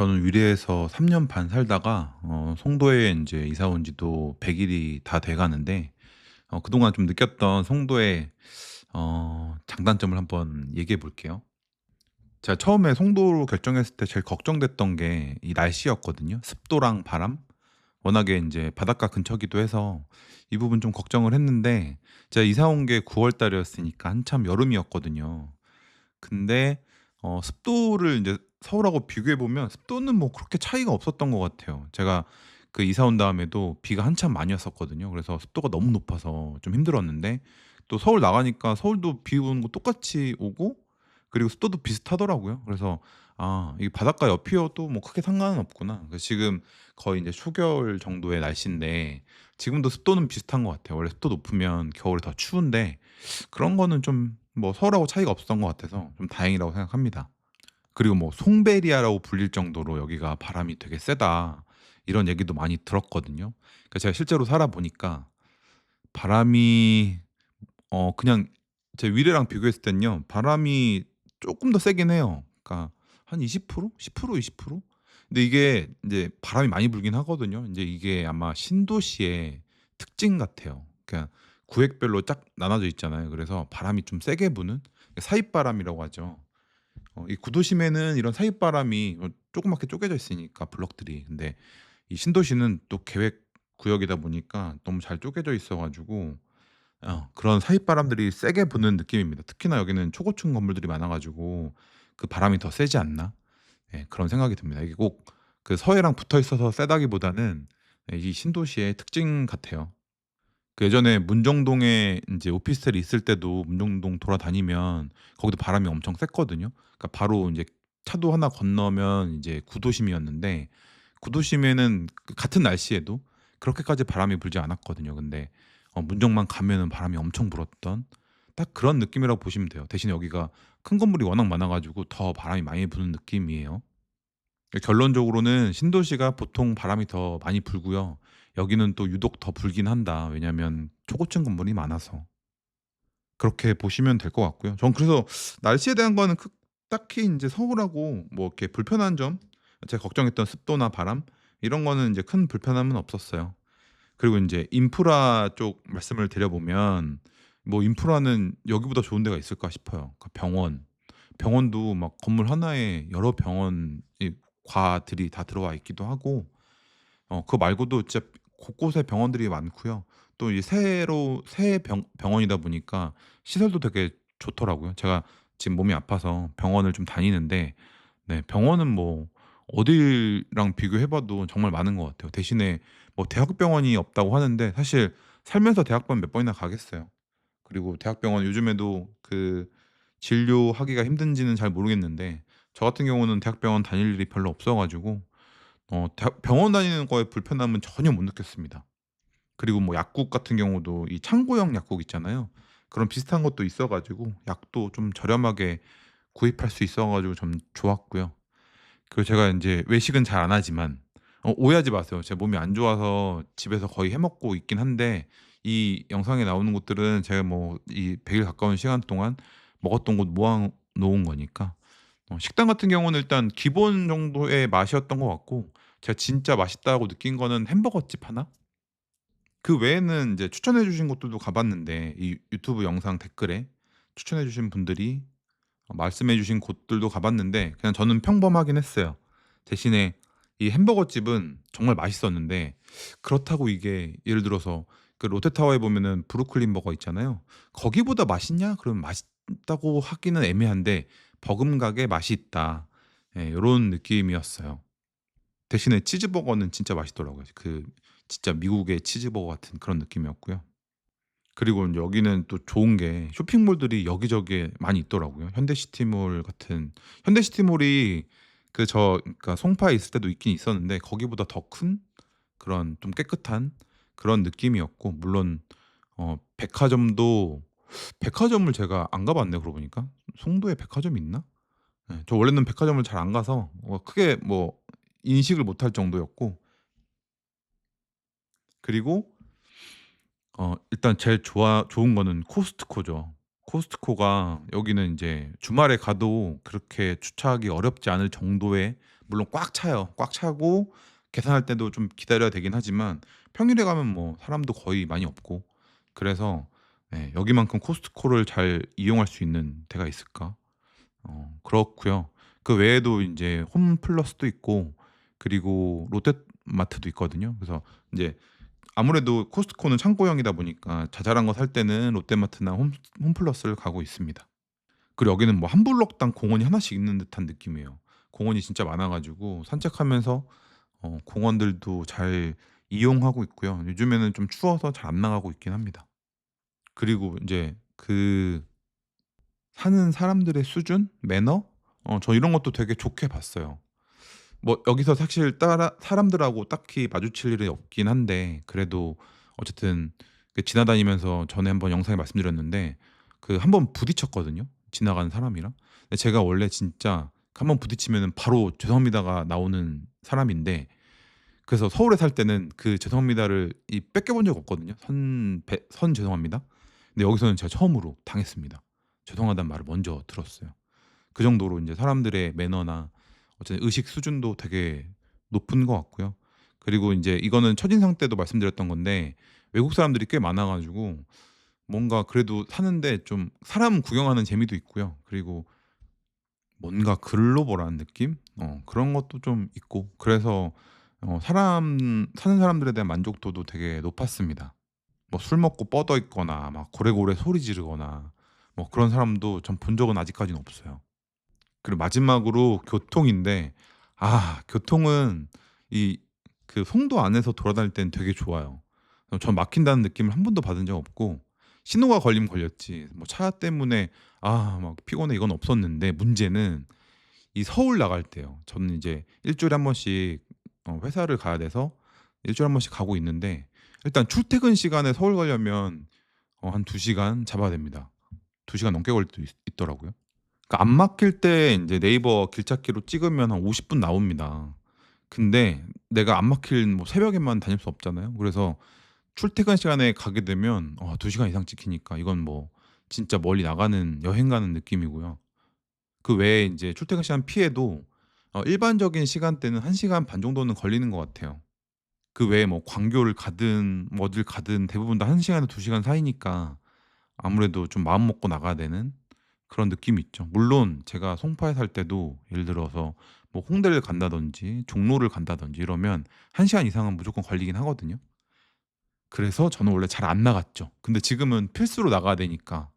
저는 위례에서 3년 반 살다가 어 송도에 인제 이사 온 지도 100 일이 다 돼 가는데 어 그동안 좀 느꼈던 송도의 어 장단점을 한번 얘기해 볼게요. 제가 처음에 송도로 결정했을 때 제일 걱정됐던 게 이 날씨였거든요. 습도랑 바람. 워낙에 인제 바닷가 근처기도 해서 이 부분 좀 걱정을 했는데 제가 이사 온 게 9 월 달이었으니까 한참 여름이었거든요. 근데 어 습도를 인제 서울하고 비교해 보면 습도는 뭐 그렇게 차이가 없었던 것 같아요. 제가 그 이사 온 다음에도 비가 한참 많이 왔었거든요. 그래서 습도가 너무 높아서 좀 힘들었는데 또 서울 나가니까 서울도 비 오는 거 똑같이 오고 그리고 습도도 비슷하더라고요. 그래서 '아 이게 바닷가 옆이어도 뭐 크게 상관은 없구나.' 지금 거의 인제 초겨울 정도의 날씨인데 지금도 습도는 비슷한 것 같아요. 원래 습도 높으면 겨울에 더 추운데 그런 거는 좀 뭐 서울하고 차이가 없었던 것 같아서 좀 다행이라고 생각합니다. 그리고 뭐 송베리아라고 불릴 정도로 "여기가 바람이 되게 세다." 이런 얘기도 많이 들었거든요. 그러니까 제가 실제로 살아 보니까 바람이 어 그냥 제 위례랑 비교했을 땐요. 바람이 쪼끔 더 세긴 해요. 그러니까 한 20% 10% 20% 근데 이게 인제 바람이 많이 불긴 하거든요. 인제 이게 아마 신도시의 특징 같아요. 그러니까 구획별로 쫙 나눠져 있잖아요. 그래서 바람이 좀 세게 부는 사입바람이라고 하죠. 어 이 구도심에는 이런 사입바람이 어 조그맣게 쪼개져 있으니까 블록들이. 근데 이 신도시는 또 계획 구역이다 보니까 너무 잘 쪼개져 있어 가지고 어 그런 사입바람들이 세게 부는 느낌입니다. 특히나 여기는 초고층 건물들이 많아 가지고 '그 바람이 더 세지 않나?' 예 그런 생각이 듭니다. 이게 꼭 그 서해랑 붙어 있어서 세다기보다는 예이 신도시의 특징 같아요. 그 예전에 문정동에 인제 오피스텔이 있을 때도 문정동 돌아다니면 거기도 바람이 엄청 셌거든요. 그러니까 바로 인제 차도 하나 건너면 이제 구도심이었는데 구도심에는 그 같은 날씨에도 그렇게까지 바람이 불지 않았거든요. 근데 어 문정만 가면은 바람이 엄청 불었던 딱 그런 느낌이라고 보시면 돼요. 대신에 여기가 큰 건물이 워낙 많아 가지고 더 바람이 많이 부는 느낌이에요. 그 결론적으로는 신도시가 보통 바람이 더 많이 불고요. 여기는 또 유독 더 불긴 한다. 왜냐하면 초고층 건물이 많아서. 그렇게 보시면 될 것 같고요. 전 그래서 날씨에 대한 거는 크 딱히 인제 서울하고 뭐 이렇게 불편한 점 제가 걱정했던 습도나 바람 이런 거는 인제 큰 불편함은 없었어요. 그리고 인제 인프라 쪽 말씀을 드려 보면 뭐 인프라는 여기보다 좋은 데가 있을까 싶어요. 그러니까 병원, 병원도 막 건물 하나에 여러 병원이 과들이 다 들어와 있기도 하고 어 그거 말고도 진짜 곳곳에 병원들이 많고요. 또 이 새로 새 병 병원이다 보니까 시설도 되게 좋더라고요. 제가 지금 몸이 아파서 병원을 좀 다니는데 네 병원은 뭐 어디랑 비교해 봐도 정말 많은 것 같아요. 대신에 뭐 대학병원이 없다고 하는데 사실 살면서 대학병원 몇 번이나 가겠어요. 그리고 대학병원 요즘에도 그 진료하기가 힘든지는 잘 모르겠는데 저 같은 경우는 대학병원 다닐 일이 별로 없어 가지고 어 병원 다니는 거에 불편함은 전혀 못 느꼈습니다. 그리고 뭐 약국 같은 경우도 이 창고형 약국 있잖아요. 그런 비슷한 것도 있어 가지고 약도 좀 저렴하게 구입할 수 있어 가지고 좀 좋았고요. 그리고 제가 인제 외식은 잘 안 하지만 어 오해하지 마세요. 제가 몸이 안 좋아서 집에서 거의 해 먹고 있긴 한데 이 영상에 나오는 것들은 제가 뭐 이 100 일 가까운 시간 동안 먹었던 것 모아 놓은 거니까 어 식당 같은 경우는 일단 기본 정도의 맛이었던 것 같고 제가 진짜 맛있다고 느낀 거는 햄버거집 하나? 그 외에는 인제 추천해 주신 곳들도 가 봤는데 이 유튜브 영상 댓글에 추천해 주신 분들이 어 말씀해 주신 곳들도 가 봤는데 그냥 저는 평범하긴 했어요. 대신에 이 햄버거 집은 정말 맛있었는데 그렇다고 이게 예를 들어서 그 롯데타워에 보면은 브루클린 버거 있잖아요. 거기보다 맛있냐? 그러면 맛있다고 하기는 애매한데 버금가게 맛이 있다. 예 요런 느낌이었어요. 대신에 치즈버거는 진짜 맛있더라고요. 그 진짜 미국의 치즈버거 같은 그런 느낌이었고요. 그리고 여기는 또 좋은 게 쇼핑몰들이 여기저기에 많이 있더라고요. 현대시티몰 같은 현대시티몰이 그 저 그러니까 송파에 있을 때도 있긴 있었는데 거기보다 더 큰 그런 좀 깨끗한 그런 느낌이었고 물론 어 백화점도 백화점을 제가 안 가 봤네요 그러고 보니까. 송도에 백화점이 있나? 예. 저 원래는 백화점을 잘 안 가서 어 크게 뭐 인식을 못할 정도였고 그리고 어 일단 제일 좋아 좋은 거는 코스트코죠. 코스트코가 여기는 인제 주말에 가도 그렇게 주차하기 어렵지 않을 정도의 물론 꽉 차요. 꽉 차고 계산할 때도 좀 기다려야 되긴 하지만 평일에 가면 뭐 사람도 거의 많이 없고 그래서 예 여기만큼 코스트코를 잘 이용할 수 있는 데가 있을까? 어 그렇고요. 그 외에도 인제 홈플러스도 있고 그리고 롯데마트도 있거든요. 그래서 인제 아무래도 코스트코는 창고형이다 보니까 자잘한 거 살 때는 롯데마트나 홈 홈플러스를 가고 있습니다. 그리고 여기는 뭐한 블록당 공원이 하나씩 있는 듯한 느낌이에요. 공원이 진짜 많아 가지고 산책하면서 어 공원들도 잘 이용하고 있고요. 요즘에는 좀 추워서 잘 안 나가고 있긴 합니다. 그리고 인제 그 사는 사람들의 수준? 매너? 어 저 이런 것도 되게 좋게 봤어요. 뭐 여기서 사실 따라 사람들하고 딱히 마주칠 일이 없긴 한데 그래도 어쨌든 그 지나다니면서 전에 한번 영상에 말씀드렸는데 그 한번 부딪혔거든요, 지나가는 사람이랑. 근데 제가 원래 진짜 한번 부딪히면은 바로 "죄송합니다."가 나오는 사람인데 그래서 서울에 살 때는 그 "죄송합니다."를 이 뺏겨 본 적이 없거든요. 선 배 선 "죄송합니다." 근데 여기서는 제가 처음으로 당했습니다. 죄송하다는 말을 먼저 들었어요. 그 정도로 인제 사람들의 매너나 어쨌든 의식 수준도 되게 높은 것 같고요. 그리고 인제 이거는 첫인상 때도 말씀드렸던 건데 외국 사람들이 꽤 많아 가지고 뭔가 그래도 사는데 좀 사람 구경하는 재미도 있고요. 그리고 뭔가 글로벌한 느낌? 어 그런 것도 좀 있고 그래서 어 사람 사는 사람들에 대한 만족도도 되게 높았습니다. 뭐 술 먹고 뻗어 있거나 막 고래고래 소리 지르거나 뭐 그런 사람도 전 본 적은 아직까지는 없어요. 그리고 마지막으로 교통인데 아 교통은 이 그 송도 안에서 돌아다닐 때는 되게 좋아요. 어전 막힌다는 느낌을 한 번도 받은 적 없고 신호가 걸리면 걸렸지 뭐 차 때문에 '아 막 피곤해.' 이건 없었는데 문제는 이 서울 나갈 때요. 저는 이제 일 주일에 한 번씩 어 회사를 가야 돼서 일 주일에 한 번씩 가고 있는데 일단 출퇴근 시간에 서울 가려면 어 한 2 시간 잡아야 됩니다. 2 시간 넘게 걸릴 있 있더라고요. 그러니까 안 막힐 때 인제 네이버 길찾기로 찍으면 한 50분 나옵니다. 근데 내가 안 막힐 뭐 새벽에만 다닐 수 없잖아요. 그래서 출퇴근 시간에 가게 되면 어 2 시간 이상 찍히니까 이건 뭐 진짜 멀리 나가는 여행 가는 느낌이고요. 그 외에 인제 출퇴근 시간 피해도 어 일반적인 시간대는 1 시간 반 정도는 걸리는 것 같아요. 그 외에 뭐 광교를 가든 뭐 어딜 가든 대부분 다 1 시간에서 2 시간 사이니까 아무래도 좀 마음 먹고 나가야 되는 그런 느낌이 있죠. 물론 제가 송파에 살 때도 예를 들어서 뭐 홍대를 간다든지 종로를 간다든지 이러면 1 시간 이상은 무조건 걸리긴 하거든요. 그래서 저는 원래 잘 안 나갔죠. 근데 지금은 필수로 나가야 되니까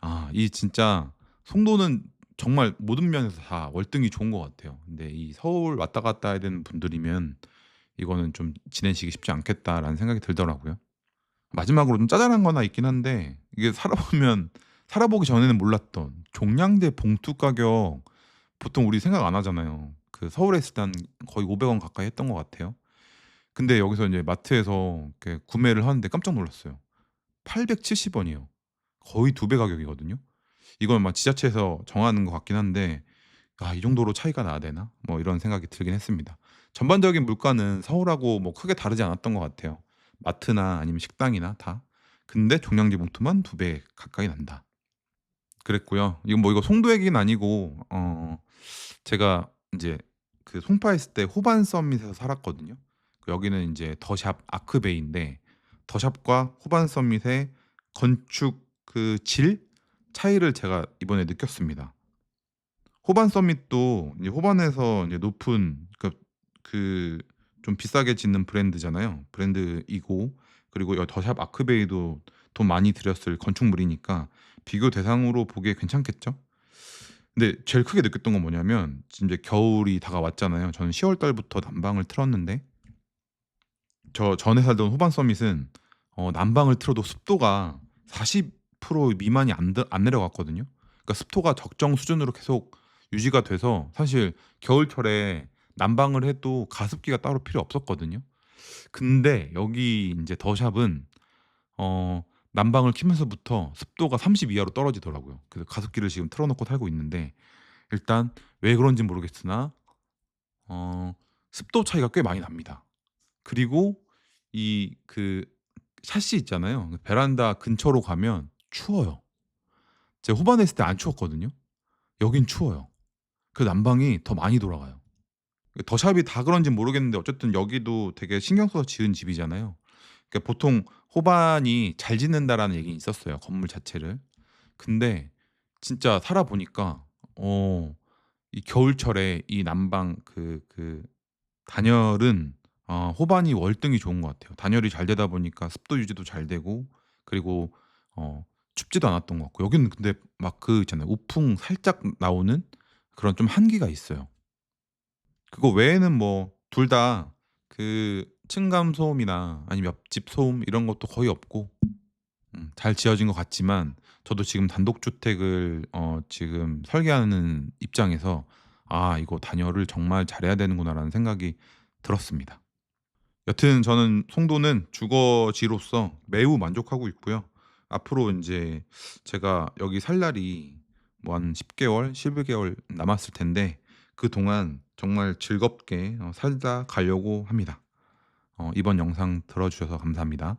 아 이 진짜 송도는 정말 모든 면에서 다 월등히 좋은 것 같아요. 근데 이 서울 왔다 갔다 해야 되는 분들이면 이거는 좀 '지내시기 쉽지 않겠다.'라는 생각이 들더라고요. 마지막으로 좀 짜잘한 거 하나 있긴 한데 이게 살아보면 살아보기 전에는 몰랐던 종량제 봉투 가격 보통 우리 생각 안 하잖아요. 그 서울에 있을 때한 거의 500원 가까이 했던 것 같아요. 근데 여기서 인제 마트에서 이렇게 구매를 하는데 깜짝 놀랐어요. 870 원이에요. 거의 2배 가격이거든요. 이건 막 지자체에서 정하는 것 같긴 한데 ' 아 이 정도로 차이가 나야 되나?' 뭐 이런 생각이 들긴 했습니다. 전반적인 물가는 서울하고 뭐 크게 다르지 않았던 것 같아요. 마트나 아니면 식당이나 다. 근데 종량제 봉투만 2 배 가까이 난다. 그랬고요. 이건 뭐 이거 송도 얘기는 아니고 어 제가 인제 그 송파에 있을 때 호반 서밋에서 살았거든요. 그 여기는 인제 더샵 아크베이인데 더샵과 호반 서밋의 건축 그 질 차이를 제가 이번에 느꼈습니다. 호반 서밋도 이제 호반에서 이제 높은 그러니까 그좀 비싸게 짓는 브랜드잖아요. 브랜드이고 그리고 여 더샵 아크베이도 돈 많이 들였을 건축물이니까 비교 대상으로 보기에 괜찮겠죠? 근데 제일 크게 느꼈던 건 뭐냐면 인제 겨울이 다가왔잖아요. 저는 10월 달부터 난방을 틀었는데 저 전에 살던 호반 서밋은 어 난방을 틀어도 습도가 40% 미만이 안 드 안 내려갔거든요. 그러니까 습도가 적정 수준으로 계속 유지가 돼서 사실 겨울철에 난방을 해도 가습기가 따로 필요 없었거든요. 근데 여기 인제 더샵은 어 난방을 켜면서부터 습도가 30 이하로 떨어지더라고요. 그래서 가습기를 지금 틀어 놓고 살고 있는데 일단 왜 그런진 모르겠으나 어 습도 차이가 꽤 많이 납니다. 그리고 이그 샤시 있잖아요. 그 베란다 근처로 가면 추워요. 제가 호반에 있을 때 안 추웠거든요. 여긴 추워요. 그 난방이 더 많이 돌아가요. 더샵이 다 그런진 모르겠는데 어쨌든 여기도 되게 신경 써서 지은 집이잖아요. 그러니까 보통 호반이 잘 짓는다라는 얘기는 있었어요, 건물 자체를. 근데 진짜 살아 보니까 어 이 겨울철에 이 난방 그 그 단열은 어 호반이 월등히 좋은 것 같아요. 단열이 잘 되다 보니까 습도 유지도 잘 되고 그리고 어 춥지도 않았던 것 같고 여기는 근데 막 그 있잖아요. 우풍 살짝 나오는 그런 좀 한기가 있어요. 그거 외에는 뭐 둘 다 그 층간 소음이나 아니면 옆집 소음 이런 것도 거의 없고 음 잘 지어진 것 같지만 저도 지금 단독주택을 어 지금 설계하는 입장에서 '아 이거 단열을 정말 잘해야 되는구나.'라는 생각이 들었습니다. 여튼 저는 송도는 주거지로서 매우 만족하고 있고요. 앞으로 인제 제가 여기 살 날이 뭐 한 10 개월, 11 개월 남았을 텐데 그동안 정말 즐겁게 어 살다 가려고 합니다. 어 이번 영상 들어 주셔서 감사합니다.